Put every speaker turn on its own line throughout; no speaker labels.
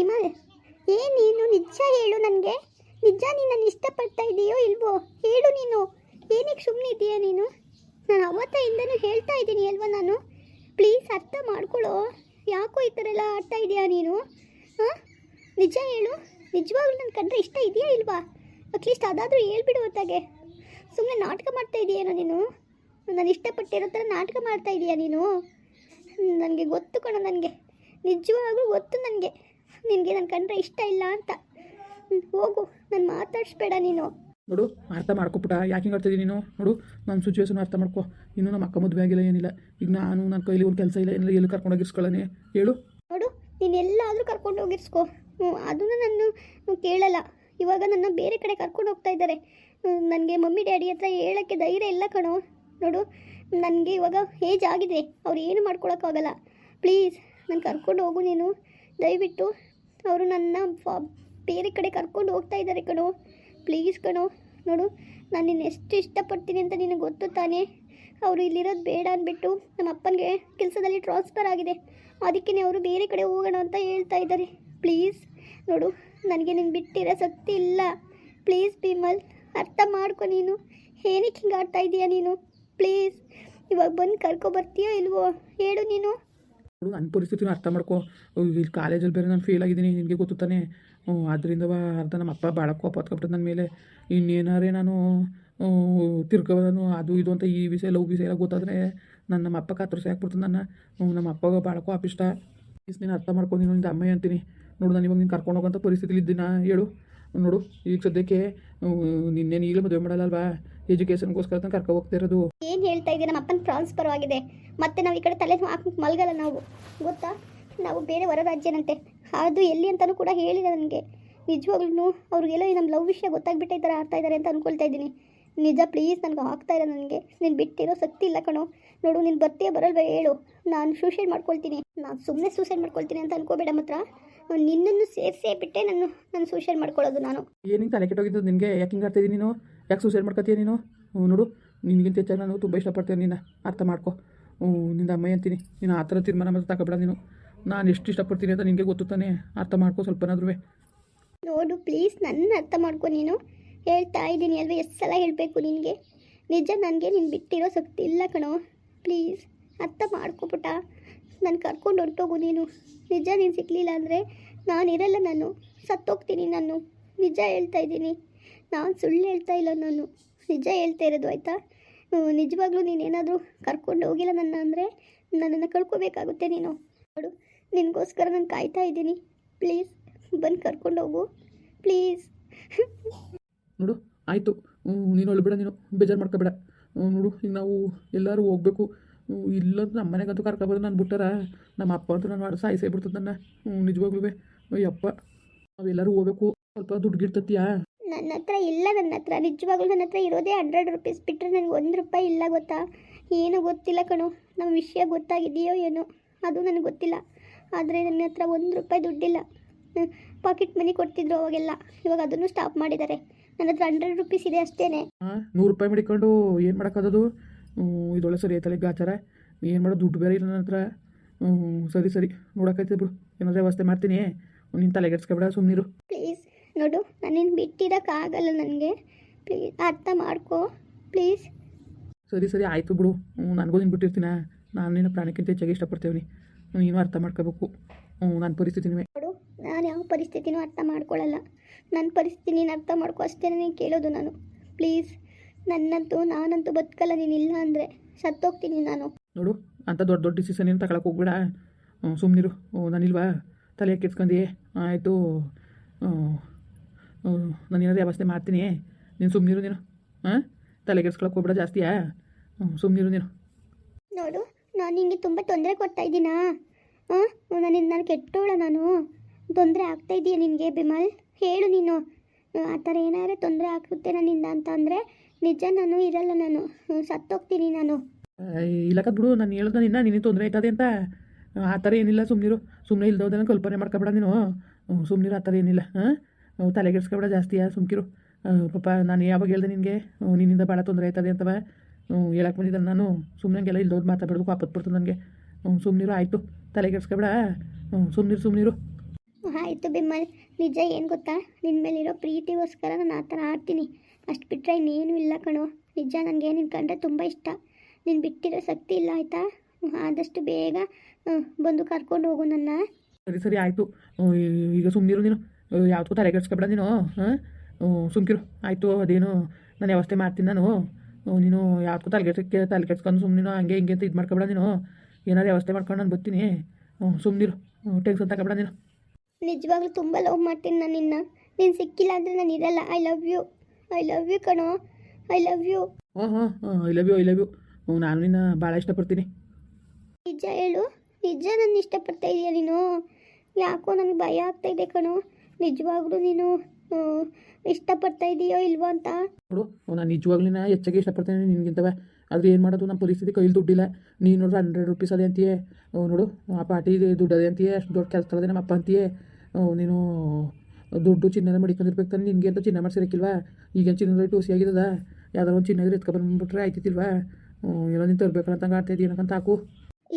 ಬಿಮಲ್ ಏ, ನೀನು ನಿಜ ಹೇಳು ನನಗೆ. ನಿಜ ನೀನು ನನ್ನ ಇಷ್ಟಪಡ್ತಾ ಇದೆಯೋ ಇಲ್ವೋ? ಹೇಳು ನೀನು. ಏನಕ್ಕೆ ಸುಮ್ಮನೆ ಇದೆಯಾ ನೀನು? ನಾನು ಅವತ್ತಿಂದನೂ ಹೇಳ್ತಾ ಇದ್ದೀನಿ ಅಲ್ವಾ ನಾನು? ಪ್ಲೀಸ್ ಅರ್ಥ ಮಾಡ್ಕೊಳ್ಳೋ. ಯಾಕೋ ಈ ಥರ ಎಲ್ಲ ಆಡ್ತಾ ಇದೆಯಾ ನೀನು? ಹಾಂ ನಿಜ ಹೇಳು. ನಿಜವಾಗ್ಲೂ ನನ್ನ ಕಂಡ್ರೆ ಇಷ್ಟ ಇದೆಯಾ ಇಲ್ವಾ? ಅಟ್ಲೀಸ್ಟ್ ಅದಾದರೂ ಹೇಳ್ಬಿಡು ಹೊತ್ತಾಗೆ. ಸುಮ್ಮನೆ ನಾಟಕ ಮಾಡ್ತಾ ಇದೆಯೇನೋ ನೀನು? ನಾನು ಇಷ್ಟಪಟ್ಟಿರೋ ಥರ ನಾಟಕ ಮಾಡ್ತಾ ಇದೆಯಾ ನೀನು? ನನಗೆ ಗೊತ್ತು ಕಣೋ ನನಗೆ. ನಿಜವಾಗ್ಲೂ ಗೊತ್ತು ನನಗೆ. ನಿನಗೆ ನನ್ನ ಕಂಡ್ರೆ ಇಷ್ಟ ಇಲ್ಲ ಅಂತ. ಹೋಗು ನಾನು ಮಾತಾಡಿಸ್ಬೇಡ ನೀನು.
ನೋಡು ಅರ್ಥ ಮಾಡ್ಕೊಬಿಟ್ಟ. ಯಾಕೆ ಹಿಂಗೆ ಆಡ್ತಿದ್ದೀನಿ ನೀನು? ನೋಡು ನನ್ನ ಸಿಚುವೇಶನ್ ಅರ್ಥ ಮಾಡ್ಕೊ. ಇನ್ನೂ ನಮ್ಮ ಅಕ್ಕ ಮದುವೆ ಆಗಿಲ್ಲ ಏನಿಲ್ಲ. ಈಗ ನಾನು ನನ್ನ ಕೈಲಿ ಒಂದು ಕೆಲಸ ಇಲ್ಲ ಏನಿಲ್ಲ ಎಲ್ಲಿ ಕರ್ಕೊಂಡೋಗಿರ್ಸ್ಕೊಳ್ಳೋಣ ಹೇಳು.
ನೋಡು ನೀನು ಎಲ್ಲಾದರೂ ಕರ್ಕೊಂಡು ಹೋಗಿರ್ಸ್ಕೊ. ಹ್ಞೂ ಅದನ್ನು ನಾನು ಕೇಳಲ್ಲ. ಇವಾಗ ನನ್ನ ಬೇರೆ ಕಡೆ ಕರ್ಕೊಂಡು ಹೋಗ್ತಾ ಇದ್ದಾರೆ. ನನಗೆ ಮಮ್ಮಿ ಡ್ಯಾಡಿ ಹತ್ರ ಹೇಳೋಕ್ಕೆ ಧೈರ್ಯ ಇಲ್ಲ ಕಣೋ. ನೋಡು ನನಗೆ ಇವಾಗ ಏಜ್ ಆಗಿದೆ. ಅವ್ರು ಏನು ಮಾಡ್ಕೊಳಕ್ಕಾಗಲ್ಲ. ಪ್ಲೀಸ್ ನಾನು ಕರ್ಕೊಂಡು ಹೋಗು ನೀನು. ದಯವಿಟ್ಟು ಅವರು ನನ್ನ ಬೇರೆ ಕಡೆ ಕರ್ಕೊಂಡು ಹೋಗ್ತಾ ಇದ್ದಾರೆ ಕಣೋ. ಪ್ಲೀಸ್ ಕಣೋ. ನೋಡು, ನಾನು ನಿನ್ನ ಎಷ್ಟು ಇಷ್ಟಪಡ್ತೀನಿ ಅಂತ ನಿನಗೆ ಗೊತ್ತು ತಾನೇ? ಅವರು ಇಲ್ಲಿರೋದು ಬೇಡ ಅಂದ್ಬಿಟ್ಟು ನಮ್ಮ ಅಪ್ಪನಿಗೆ ಕೆಲಸದಲ್ಲಿ ಟ್ರಾನ್ಸ್ಫರ್ ಆಗಿದೆ. ಅದಕ್ಕೆ ಅವರು ಬೇರೆ ಕಡೆ ಹೋಗೋಣ ಅಂತ ಹೇಳ್ತಾ ಇದ್ದಾರೆ. ಪ್ಲೀಸ್ ನೋಡು, ನನಗೆ ನಿನ್ನ ಬಿಟ್ಟಿರೋ ಶಕ್ತಿ ಇಲ್ಲ. ಪ್ಲೀಸ್ ಬಿಮಲ್ ಅರ್ಥ ಮಾಡ್ಕೊ ನೀನು. ಏನಕ್ಕೆ ಹಿಂಗೆ ಆಡ್ತಾ ಇದೀಯ ನೀನು? ಪ್ಲೀಸ್ ಇವಾಗ ಬಂದು ಕರ್ಕೊಬರ್ತೀಯೋ ಇಲ್ವೋ? ಹೇಳು ನೀನು.
ನೋಡು ನನ್ನ ಪರಿಸ್ಥಿತಿನ ಅರ್ಥ ಮಾಡ್ಕೊ. ಇಲ್ಲಿ ಕಾಲೇಜಲ್ಲಿ ಬೇರೆ ನಾನು ಫೇಲ್ ಆಗಿದ್ದೀನಿ, ನಿನಗೆ ಗೊತ್ತು ತಾನೇ? ಅದರಿಂದ ಅರ್ಧ ನಮ್ಮ ಅಪ್ಪ ಭಾಳ ಕೋಪ ಹೊತ್ಕೊಬಿಟ್ಟು ನನ್ನ ಮೇಲೆ. ಇನ್ನೇನಾರೇ ನಾನು ತಿರ್ಕೋನು ಅದು ಇದು ಅಂತ ಈ ವಿಷಯ, ಲವ್ ವಿಷಯ ಎಲ್ಲ ಗೊತ್ತಾದರೆ ನನ್ನ ನಮ್ಮ ಅಪ್ಪ ಕತ್ತರಿಸಿ ಹಾಕ್ಬಿಡ್ತು ನನ್ನ. ನಮ್ಮ ಅಪ್ಪಗೆ ಭಾಳ ಕೋಪ ಇಷ್ಟ. ನೀನು ಅರ್ಥ ಮಾಡ್ಕೊಂಡು ನೀನು ನಿಂದ ಅಮ್ಮ ಅಂತೀನಿ. ನೋಡು, ನಾನು ಇವಾಗ ನೀನು ಕರ್ಕೊಂಡು ಹೋಗೋಂಥ ಪರಿಸ್ಥಿತಿಲಿ ಇದ್ದೀನಿ ಹೇಳು. ನೋಡು, ಈಗ ಸದ್ಯಕ್ಕೆ ನಿನ್ನೇನು ಈಗಲೇ ಮದುವೆ ಮಾಡಲ್ಲ ಅಲ್ವಾ ಎಜುಕೇಷನ್ಗೋಸ್ಕರ ನಾನು ಕರ್ಕೊ ಹೋಗ್ತಾ ಇರೋದು.
ಏನು ಹೇಳ್ತಾ ಇದ್ದೀನಿ ನಮ್ಮ ಅಪ್ಪನ ಟ್ರಾನ್ಸ್ಫರ್ ಪರವಾಗಿದೆ ಮತ್ತೆ ನಾವು ಈ ಕಡೆ ತಲೆ ಹಾಕಿ ಮಲಗಲ್ಲ ನಾವು. ಗೊತ್ತಾ? ನಾವು ಬೇರೆ ಹೊರ ರಾಜ್ಯನಂತೆ. ಅದು ಎಲ್ಲಿ ಅಂತಲೂ ಕೂಡ ಹೇಳಿದೆ ನನಗೆ. ನಿಜವಾಗ್ಲೂ ಅವ್ರಿಗೆಲ್ಲ ನಮ್ಮ ಲವ್ ವಿಷಯ ಗೊತ್ತಾಗ್ಬಿಟ್ಟೆ ಈ ಥರ ಆಡ್ತಾ ಇದ್ದಾರೆ ಅಂತ ಅನ್ಕೊಳ್ತಾ ಇದ್ದೀನಿ. ನಿಜ ಪ್ಲೀಸ್ ನನಗೆ ಆಗ್ತಾ ಇಲ್ಲ ನನಗೆ. ನೀನು ಬಿಟ್ಟಿರೋ ಶಕ್ತಿ ಇಲ್ಲ ಕಣೋ. ನೋಡು, ನೀನು ಬರ್ತೀಯ ಬರಲ್ವ ಹೇಳು. ನಾನು ಸೂಸೈಡ್ ಮಾಡ್ಕೊಳ್ತೀನಿ. ನಾನು ಸುಮ್ಮನೆ ಸೂಸೈಡ್ ಮಾಡ್ಕೊಳ್ತೀನಿ ಅಂತ ಅನ್ಕೋಬೇಡ ಮಾತ್ರ. ನಿನ್ನನ್ನು ಸೇರಿಸೇ ಬಿಟ್ಟೆ ನಾನು ನಾನು ಸೂಸೈಡ್ ಮಾಡ್ಕೊಳ್ಳೋದು ನಾನು.
ಏನಿಂಗ್ ತಲೆ ಕೆಟ್ಟೋಗಿದ್ದು ನಿನಗೆ? ಯಾಕೆ ಹಿಂಗೆ ಆಗ್ತಿದ್ದೀನಿ ನೀನು? ಯಾಕೆ ಸೂಸೈಡ್ ಮಾಡ್ಕೊತೀಯ ನೀನು? ಹ್ಞೂ ನೋಡು ನಿನಗಿಂತ ಹೆಚ್ಚಾಗಿ ನಾನು ತುಂಬ ಇಷ್ಟಪಡ್ತೇನೆ ನಿನ್ನ. ಅರ್ಥ ಮಾಡ್ಕೊ. ಹ್ಞೂ ನಿಂದ ಅಮ್ಮ ಅಂತೀನಿ. ನೀನು ಆ ಥರ ತೀರ್ಮಾನ ಮಾತ್ರ ತಗೋಬೇಡ ನೀನು. ನಾನು ಎಷ್ಟು ಇಷ್ಟಪಡ್ತೀನಿ ಅಂತ ನಿನಗೆ ಗೊತ್ತು ತಾನೇ. ಅರ್ಥ ಮಾಡ್ಕೊ ಸ್ವಲ್ಪನಾದ್ರೂ
ನೋಡು ಪ್ಲೀಸ್ ನನ್ನ ಅರ್ಥ ಮಾಡ್ಕೊ ನೀನು. ಹೇಳ್ತಾ ಇದ್ದೀನಿ ಅಲ್ವಾ ಎಷ್ಟು ಸಲ ಹೇಳಬೇಕು ನಿನಗೆ? ನಿಜ ನನಗೆ ನೀನು ಬಿಟ್ಟಿರೋ ಶಕ್ತಿ ಇಲ್ಲ ಕಣೋ. ಪ್ಲೀಸ್ ಅರ್ಥ ಮಾಡ್ಕೊಬಿಟ್ಟ ನಾನು ಕರ್ಕೊಂಡು ಹೊರಟೋಗು ನೀನು. ನಿಜ ನೀನು ಸಿಗಲಿಲ್ಲ ಅಂದರೆ ನಾನು ಇರಲ್ಲ ನಾನು. ಸತ್ತೋಗ್ತೀನಿ ನಾನು. ನಿಜ ಹೇಳ್ತಾ ಇದ್ದೀನಿ. ನಾನು ಸುಳ್ಳು ಹೇಳ್ತಾ ಇಲ್ಲ ನಾನು. ನಿಜ ಹೇಳ್ತಾ ಇರೋದು ಆಯಿತಾ? ನಿಜವಾಗ್ಲೂ ನೀನೇನಾದರೂ ಕರ್ಕೊಂಡು ಹೋಗಿಲ್ಲ ನನ್ನ ಅಂದರೆ ನನ್ನನ್ನು ಕಳ್ಕೊಬೇಕಾಗುತ್ತೆ ನೀನು. ನೋಡು, ನಿನಗೋಸ್ಕರ ನಾನು ಕಾಯ್ತಾ ಇದ್ದೀನಿ. ಪ್ಲೀಸ್, ಬಂದು ಕರ್ಕೊಂಡು ಹೋಗು. ಪ್ಲೀಸ್.
ನೋಡು, ಆಯಿತು. ನೀನು ಹೊಳ್ಬೇಡ ನೀನು. ಬೇಜಾರು ಮಾಡ್ಕೋಬೇಡ. ನೋಡು, ಈಗ ನಾವು ಎಲ್ಲರೂ ಹೋಗ್ಬೇಕು. ಇಲ್ಲಂತೂ ನಮ್ಮ ಮನೆಗಂತೂ ಕರ್ಕೊಬೋದು ನಾನು ಬಿಟ್ಟಾರ. ನಮ್ಮ ಅಪ್ಪ ಅಂತೂ ನಾನು ಮಾಡಿ ಸಾಯಿಸೇ ಬಿಡ್ತದೆ ನನ್ನ. ಹ್ಞೂ ನಿಜವಾಗ್ಲೂ ಅಯ್ಯಪ್ಪ ನಾವೆಲ್ಲರೂ ಹೋಗ್ಬೇಕು. ಸ್ವಲ್ಪ ದುಡ್ಡು ಗಿಡ್ತತ್ತೀಯಾ
ನನ್ನ ಹತ್ರ ಇಲ್ಲ ನನ್ನ ಹತ್ರ. ನಿಜವಾಗ್ಲೂ ನನ್ನ ಹತ್ರ ಇರೋದೇ ಹಂಡ್ರೆಡ್ ರುಪೀಸ್ ಬಿಟ್ಟರೆ ನನಗೆ ಒಂದು ರೂಪಾಯಿ ಇಲ್ಲ ಗೊತ್ತಾ? ಏನು ಗೊತ್ತಿಲ್ಲ ಕಣು. ನಮ್ಮ ವಿಷಯ ಗೊತ್ತಾಗಿದೆಯೋ ಏನೋ. ಅದು ನನಗೆ ಗೊತ್ತಿಲ್ಲ. ಆದರೆ ನನ್ನ ಹತ್ರ ಒಂದು ರೂಪಾಯಿ ದುಡ್ಡಿಲ್ಲ. ಪಾಕೆಟ್ ಮನಿ ಕೊಡ್ತಿದ್ರು ಅವಾಗೆಲ್ಲ. ಇವಾಗ ಅದನ್ನು ಸ್ಟಾಪ್ ಮಾಡಿದ್ದಾರೆ. ನನ್ನ ಹತ್ರ ಹಂಡ್ರೆಡ್ ರುಪೀಸ್ ಇದೆ ಅಷ್ಟೇ
ನೂರು ರೂಪಾಯಿ ಮಡಿಕೊಂಡು ಏನು ಮಾಡೋಕ್ಕಾಗೋದು ಇದೊಳ್ಳೆ ಸರಿ ಐತಲ್ಲ ಗಾಚಾರ ಏನು ಮಾಡೋ ದುಡ್ಡು ಬೇರೆ ಇಲ್ಲ ನನ್ನ ಹತ್ರ. ಹ್ಞೂ ಸರಿ ಸರಿ. ನೋಡೋಕೈತೆ ಬಿಡು. ಏನಾದರೂ ವ್ಯವಸ್ಥೆ ಮಾಡ್ತೀನಿ. ನೀನು ತಲೆಗೆಡ್ಸ್ಕೊಬೇಡ ಸುಮ್ಮನಿರು
ಪ್ಲೀಸ್ ನೋಡು ನಾನೇನು ಬಿಟ್ಟಿರೋಕ್ಕಾಗಲ್ಲ ನನಗೆ. ಪ್ಲೀಸ್ ಅರ್ಥ ಮಾಡ್ಕೋ ಪ್ಲೀಸ್.
ಸರಿ ಸರಿ ಆಯಿತು ಬಿಡು. ಹ್ಞೂ ನನಗೂ ನೀನು ಬಿಟ್ಟಿರ್ತೀನ. ನಾನು ನಿನ್ನ ಪ್ರಾಣಕ್ಕಿಂತ ಹೆಚ್ಚಾಗಿ ಇಷ್ಟಪಡ್ತೇವೆ ನೀನು ಅರ್ಥ ಮಾಡ್ಕೋಬೇಕು. ಹ್ಞೂ ನನ್ನ ಪರಿಸ್ಥಿತಿನೂ.
ನೋಡು ನಾನು ಯಾವ ಪರಿಸ್ಥಿತಿನೂ ಅರ್ಥ ಮಾಡ್ಕೊಳ್ಳಲ್ಲ ನನ್ನ ಪರಿಸ್ಥಿತಿ ನೀನು ಅರ್ಥ ಮಾಡ್ಕೋ ಅಷ್ಟೇ ನೀನು ಕೇಳೋದು ನಾನು. ಪ್ಲೀಸ್. ನನ್ನಂತೂ ನಾನಂತೂ ಬದುಕಲ್ಲ ನೀನಿಲ್ಲ ಅಂದರೆ ಸತ್ತೋಗ್ತೀನಿ ನಾನು.
ನೋಡು ಅಂತ ದೊಡ್ಡ ದೊಡ್ಡ ಡಿಸಿಷನ್ ಏನು ತಗೊಳಕ್ಕೆ ಹೋಗ್ಬೇಡ. ಹ್ಞೂ ಸುಮ್ಮನಿರು ನಾನಿಲ್ವಾ? ತಲೆ ಕೆಡ್ಸ್ಕೊಂಡಿ ಆಯಿತು. ನಾನು ಏನಾದ್ರು ವ್ಯವಸ್ಥೆ ಮಾಡ್ತೀನಿ. ನೀನು ಸುಮ್ಮನಿರು ನೀನು. ಹಾಂ ತಲೆ ಕೆಡ್ಸ್ಕೊಳಕ್ಕೆ ಹೋಗ್ಬೇಡ ಜಾಸ್ತಿಯಾ? ಹ್ಞೂ ಸುಮ್ಮನಿರು ನೀನು.
ನೋಡು ನಾನು ನಿಂಗೆ ತುಂಬ ತೊಂದರೆ ಕೊಡ್ತಾ ಇದ್ದೀನಾ? ಹಾಂ ನಾನು ನಾನು ಕೆಟ್ಟೋಳ ನಾನು. ತೊಂದರೆ ಆಗ್ತಾ ಇದೆಯಾ ನಿನಗೆ ಬಿಮಲ್? ಹೇಳು ನೀನು. ಆ ಥರ ಏನಾದ್ರು ತೊಂದರೆ ಆಗುತ್ತೆ ನನ್ನಿಂದ ಅಂತ ಅಂದರೆ ನಿಜ ನಾನು ಇರಲ್ಲ ನಾನು. ಸತ್ತೋಗ್ತೀನಿ ನಾನು.
ಇಲ್ಲಕ್ಕ ಬಿಡು, ನಾನು ಹೇಳ್ದ ನಿನ್ನ ನಿನ್ನ ತೊಂದರೆ ಆಯ್ತದೆ ಅಂತ. ಆ ಥರ ಏನಿಲ್ಲ ಸುಮ್ಮನಿರು ಸುಮ್ಮನೆ ಇಲ್ದೋದನ್ನ ಕಲ್ಪನೆ ಮಾಡ್ಕೊಬೇಡ ನೀನು. ಸುಮ್ಮನಿರು ಆ ಥರ ಏನಿಲ್ಲ, ಹಾಂ? ತಲೆಗೆಡ್ಸ್ಕೊಬೇಡ ಜಾಸ್ತಿಯಾ ಸುಮ್ಕಿರು. ಪಾಪ, ನಾನು ಯಾವಾಗ ಹೇಳ್ದೆ ನಿನಗೆ? ನಿನ್ನಿಂದ ಭಾಳ ತೊಂದರೆ ಆಯ್ತದೆ ಅಂತವ. ಹೇಳಕ್ಕೆ ಬಂದಿದ್ದೆ ನಾನು. ಸುಮ್ಮನೆಗೆಲ್ಲ ಇಲ್ದೋದು ಮಾತಾಡೋದು ವಾಪಸ್ ಬಿಡ್ತು ನನಗೆ. ಸುಮ್ಮನಿರು ಆಯಿತು. ತಲೆಗೆಡ್ಸ್ಕೊಬೇಡ ಸುಮ್ಮನಿರು ಸುಮ್ಮನಿರು
ಆಯಿತು ಬಿಮ್ಮಲ್ ನಿಜ ಏನು ಗೊತ್ತಾ? ನಿನ್ನ ಮೇಲಿರೋ ಪ್ರೀತಿಗೋಸ್ಕರ ನಾನು ಆ ಥರ ಆಡ್ತೀನಿ. ಅಷ್ಟು ಬಿಟ್ಟರೆ ಇನ್ನೇನು ಇಲ್ಲ ಕಣೋ. ನಿಜ ನನಗೆ ನಿನ್ನ ಕಂಡ್ರೆ ತುಂಬ ಇಷ್ಟ. ನೀನು ಬಿಟ್ಟಿರೋ ಶಕ್ತಿ ಇಲ್ಲ, ಆಯಿತಾ? ಆದಷ್ಟು ಬೇಗ ಬಂದು ಕರ್ಕೊಂಡು ಹೋಗು ನನ್ನ.
ಸರಿ ಸರಿ, ಆಯಿತು. ಈಗ ಸುಮ್ಮನಿರು ನೀನು. ಯಾವ್ದಕ್ಕೂ ತಲೆ ಕೆಡ್ಸ್ಕೊಬೇಡ ನೀನು ಹಾಂ ಸುಮ್ಕಿರು. ಆಯಿತು, ಅದೇನು, ನಾನು ವ್ಯವಸ್ಥೆ ಮಾಡ್ತೀನಿ ನಾನು. ನೀನು ಯಾವ್ದಕ್ಕೂ ತಲೆ ಕೆಡ್ಸಕ್ಕೆ ತಲೆ ಕೆಡ್ಸ್ಕೊಂಡು ಸುಮ್ಮನೆ ಹಂಗೆ ಹಿಂಗೆ ಅಂತ ಇದು ಮಾಡ್ಕೊಬೇಡ ನೀನು. ಏನಾದ್ರು ವ್ಯವಸ್ಥೆ ಮಾಡ್ಕೊಂಡು ನಾನು ಬರ್ತೀನಿ. ಹ್ಞೂ ಸುಮ್ಮನಿರು ಟೆನ್ಷನ್ ತಗೊಬೇಡ ನೀನು.
ನಿಜವಾಗ್ಲೂ ತುಂಬ ಲವ್ ಮಾಡ್ತೀನಿ ನಾನು ನಿನ್ನ. ನೀನು ಸಿಕ್ಕಿಲ್ಲ ಅಂದರೆ ನಾನು ಇರಲ್ಲ. I love you I love you ಕಣೋ. ಐ ಲವ್ ಯು
ಹಾಂ ಹಾಂ ಹಾಂ I love you I love you ನಾನು ನಿನ್ನ ಭಾಳ ಇಷ್ಟಪಡ್ತೀನಿ.
ನಿಜ ಹೇಳು. ನಿಜ ನನ್ನ ಇಷ್ಟಪಡ್ತಾ ಇದೀಯ ನೀನು. ಯಾಕೋ ನನಗೆ ಭಯ ಆಗ್ತಾ ಇದೆ ಕಣೋ. ನಿಜವಾಗ್ಲೂ ನೀನು ಇಷ್ಟಪಡ್ತಾ ಇದೀಯೋ ಇಲ್ವೋ ಅಂತ.
ನೋಡು ನಾನು ನಿಜವಾಗ್ಲೂ ಹೆಚ್ಚಾಗಿ ಇಷ್ಟಪಡ್ತೀನಿ ನಿನಗಿಂತವ. ಆದರೆ ಏನು ಮಾಡೋದು? ನಮ್ಮ ಪರಿಸ್ಥಿತಿ ಕೈಲಿ ದುಡ್ಡಿಲ್ಲ. ನೀನು ನೋಡ್ರೆ ಹಂಡ್ರೆಡ್ ರುಪೀಸ್ ಅದೇ ಅಂತೀಯೇ. ನೋಡು ಆ ಪಾರ್ಟಿ ದುಡ್ಡು ಅದೇ ಅಂತೀಯೇ. ಅಷ್ಟು ದೊಡ್ಡ ಕೆಲಸ ನಮ್ಮ ಅಪ್ಪ ಅಂತೀಯೇ. ನೀನು ದುಡ್ಡು ಚಿನ್ನದ ಮಡಿಕೊಂಡಿರ್ಬೇಕು ತಾನೆ ನಿನಗೆ ಅಂತ ಚಿನ್ನ ಮಾಡಿಸಿರಕ್ಕಿಲ್ವಾ? ಈಗೇನು ಚಿನ್ನದ ರೇಟ್ ಹುಸಿ ಆಗಿದ್ದದ ಯಾವ್ದಾರು ಒಂದು ಚಿನ್ನ ಎತ್ಕೊ ಬಂದ್ಬಿಟ್ರೆ ಆಯ್ತಿತ್ತಿಲ್ವಾ? ಏನೋ ನೀನು ತರಬೇಕಲ್ಲ ಅಂತ ಆಡ್ತಾ ಇದೀಯ ಏನಕ್ಕಂತ ಹಾಕು.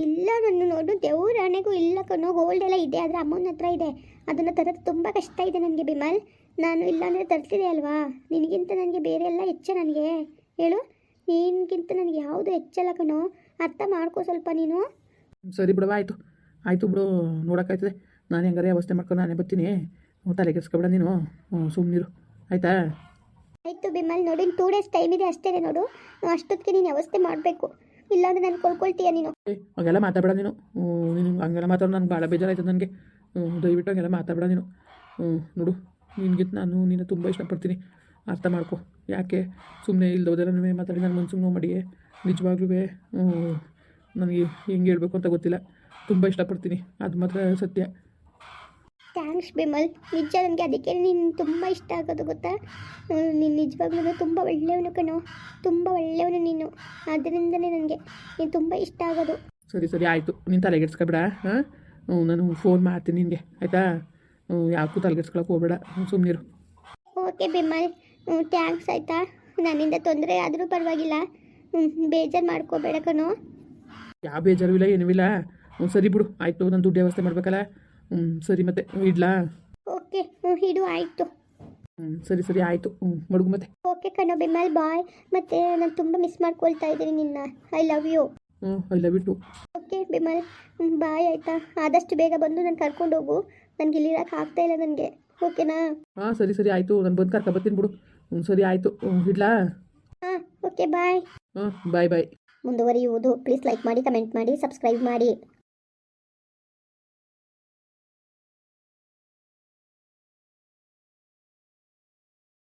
ಇಲ್ಲ ನಾನು ನೋಡು ದೇವ್ರ ಹಣೆಗೂ ಇಲ್ಲ ಕಣ್ಣು ಗೋಲ್ಡ್ ಎಲ್ಲ ಇದೆ ಆದರೆ ಅಮ್ಮನ ಹತ್ರ ಇದೆ. ಅದನ್ನು ತರೋದು ತುಂಬ ಕಷ್ಟ ಇದೆ ನನಗೆ ಬಿಮಲ್. ನಾನು ಇಲ್ಲಾಂದರೆ ತರ್ತಿದೆ ಅಲ್ವಾ? ನಿನಗಿಂತ ನನಗೆ ಬೇರೆ ಎಲ್ಲ ಹೆಚ್ಚ ನನಗೆ. ಹೇಳು ನಿನಗಿಂತ ನನಗೆ ಯಾವುದು ಹೆಚ್ಚಲ್ಲ ಕಣೋ? ಅರ್ಥ ಮಾಡ್ಕೋ ಸ್ವಲ್ಪ ನೀನು.
ಸರಿ ಬಿಡವಾ ಆಯಿತು. ಆಯಿತು ಬಿಡು ನೋಡೋಕ್ಕಾಯ್ತದೆ. ನಾನು ಹೆಂಗಾರೆ ವ್ಯವಸ್ಥೆ ಮಾಡ್ಕೊಂಡು ನಾನೇ ಬರ್ತೀನಿ. ಹ್ಞೂ, ತಲೆ ಕೆಡ್ಸ್ಕೊಬೇಡ ನೀನು. ಸುಮ್ಮನಿರು ಆಯಿತಾ?
ಆಯ್ತು ಬಿಮಲ್ ನೋಡಿ ಟೂ ಡೇಸ್ ಟೈಮ್ ಇದೆ ಅಷ್ಟೇ ನೋಡು. ಅಷ್ಟೊತ್ತಿಗೆ ನೀನು ವ್ಯವಸ್ಥೆ ಮಾಡಬೇಕು. ಇಲ್ಲಾಂದ್ರೆ ನಾನು ಕೊಳ್ಕೊಳ್ತೀಯ ನೀನು.
ಹಂಗೆಲ್ಲ ಮಾತಾಡಬೇಡ ನೀನು. ನೀನು ಹಂಗೆಲ್ಲ ಮಾತಾಡೋ ನನಗೆ ಭಾಳ ಬೇಜಾರಾಯ್ತು ನನಗೆ. ದಯವಿಟ್ಟು ಹಂಗೆಲ್ಲ ಮಾತಾಡಬೇಡ ನೀನು. ಹ್ಞೂ ನೋಡು ನಿನಗಿಂತ ನಾನು ನಿನ್ನ ತುಂಬ ಇಷ್ಟಪಡ್ತೀನಿ. ಅರ್ಥ ಮಾಡ್ಕೊ. ಯಾಕೆ? ಸುಮ್ಮನೆ ಇಲ್ದೋದೆಲ್ಲ ನನಗೆ ಮಾತಾಡಿ ನನ್ನ ಮನ್ಸಿಗೆ ನೋವು ಮಾಡಿ ನಿಜವಾಗ್ಲೂ ನನಗೆ ಹೆಂಗೆ ಹೇಳ್ಬೇಕು ಅಂತ ಗೊತ್ತಿಲ್ಲ. ತುಂಬ ಇಷ್ಟಪಡ್ತೀನಿ. ಅದು ಮಾತ್ರ ಸತ್ಯ.
ಥ್ಯಾಂಕ್ಸ್ ಬಿಮಲ್. ನಿಜ ನನಗೆ ಅದಕ್ಕೆ ನೀನು ತುಂಬ ಇಷ್ಟ ಆಗೋದು ಗೊತ್ತಾ? ನೀನು ನಿಜವಾಗ್ಲೂ ತುಂಬ ಒಳ್ಳೆಯವನು ಕಣೋ. ತುಂಬ ಒಳ್ಳೆಯವನು ನೀನು. ಅದರಿಂದಲೇ ನನಗೆ ನೀನು ತುಂಬ ಇಷ್ಟ ಆಗೋದು.
ಸರಿ ಸರಿ ಆಯಿತು. ನೀನು ತಲೆಗೆಡ್ಸ್ಕೊಬೇಡ ಹಾಂ? ನಾನು ಫೋನ್ ಮಾಡ್ತೀನಿ ನಿನಗೆ ಆಯಿತಾ? ಯಾಕೂ ತಲೆಗೆಡ್ಸ್ಕೊಳಕ್ಕೆ ಹೋಗ್ಬೇಡ. ಸುಮ್ಮನಿರು
ಓಕೆ ಬಿಮಲ್. ಥ್ಯಾಂಕ್ಸ್ ಆಯಿತಾ? ನನ್ನಿಂದ ತೊಂದರೆ ಆದರೂ ಪರವಾಗಿಲ್ಲ. ಬೇಜಾರು ಮಾಡ್ಕೋಬೇಡ ಕಣೋ.
ಯಾವ ಬೇಜಾರು ಇಲ್ಲ ಏನೂ ಇಲ್ಲ. ಹ್ಞೂ ಸರಿ ಬಿಡು. ಆಯಿತು ನಾನು ದುಡ್ಡು ವ್ಯವಸ್ಥೆ ಮಾಡಬೇಕಲ್ಲ. ಹ್ಞೂ ಸರಿ ಮತ್ತೆ ಇಡ್ಲಾ?
ಓಕೆ ಹ್ಞೂ ಇಡು ಆಯಿತು.
ಹ್ಞೂ ಸರಿ ಸರಿ ಆಯಿತು. ಹ್ಞೂ ಮಡುಗು ಮತ್ತೆ.
ಓಕೆ ಕಣೋ ಬಿಮಲ್ ಬಾಯ್. ಮತ್ತೆ ನಾನು ತುಂಬ ಮಿಸ್ ಮಾಡ್ಕೊಳ್ತಾ ಇದ್ದೀನಿ ನಿನ್ನ. ಐ ಲವ್ ಯು
ಹ್ಞೂ ಐ ಲವ್ ಇಟ್ಟು
ಓಕೆ ಬಿಮಲ್. ಬಾಯ್ ಆಯಿತಾ? ಆದಷ್ಟು ಬೇಗ ಬಂದು ನಾನು ಕರ್ಕೊಂಡು ಹೋಗು. ನನಗೆ ಇಲ್ಲಿರೋಕೆ ಆಗ್ತಾ ಇಲ್ಲ ನನಗೆ. ಓಕೆನಾ?
ಹಾಂ ಸರಿ ಸರಿ ಆಯಿತು. ನಾನು ಬಂದು ಕರ್ಕೊ ಬರ್ತೀನಿ ಬಿಡು. ಹ್ಞೂ ಸರಿ ಆಯಿತು. ಹ್ಞೂ ಇಡ್ಲಾ?
ಹಾಂ ಓಕೆ ಬಾಯ್.
ಹಾಂ ಬಾಯ್ ಬಾಯ್.
ಮುಂದುವರಿಯುವುದು. ಪ್ಲೀಸ್ ಲೈಕ್ ಮಾಡಿ ಕಮೆಂಟ್ ಮಾಡಿ ಸಬ್ಸ್ಕ್ರೈಬ್ ಮಾಡಿ.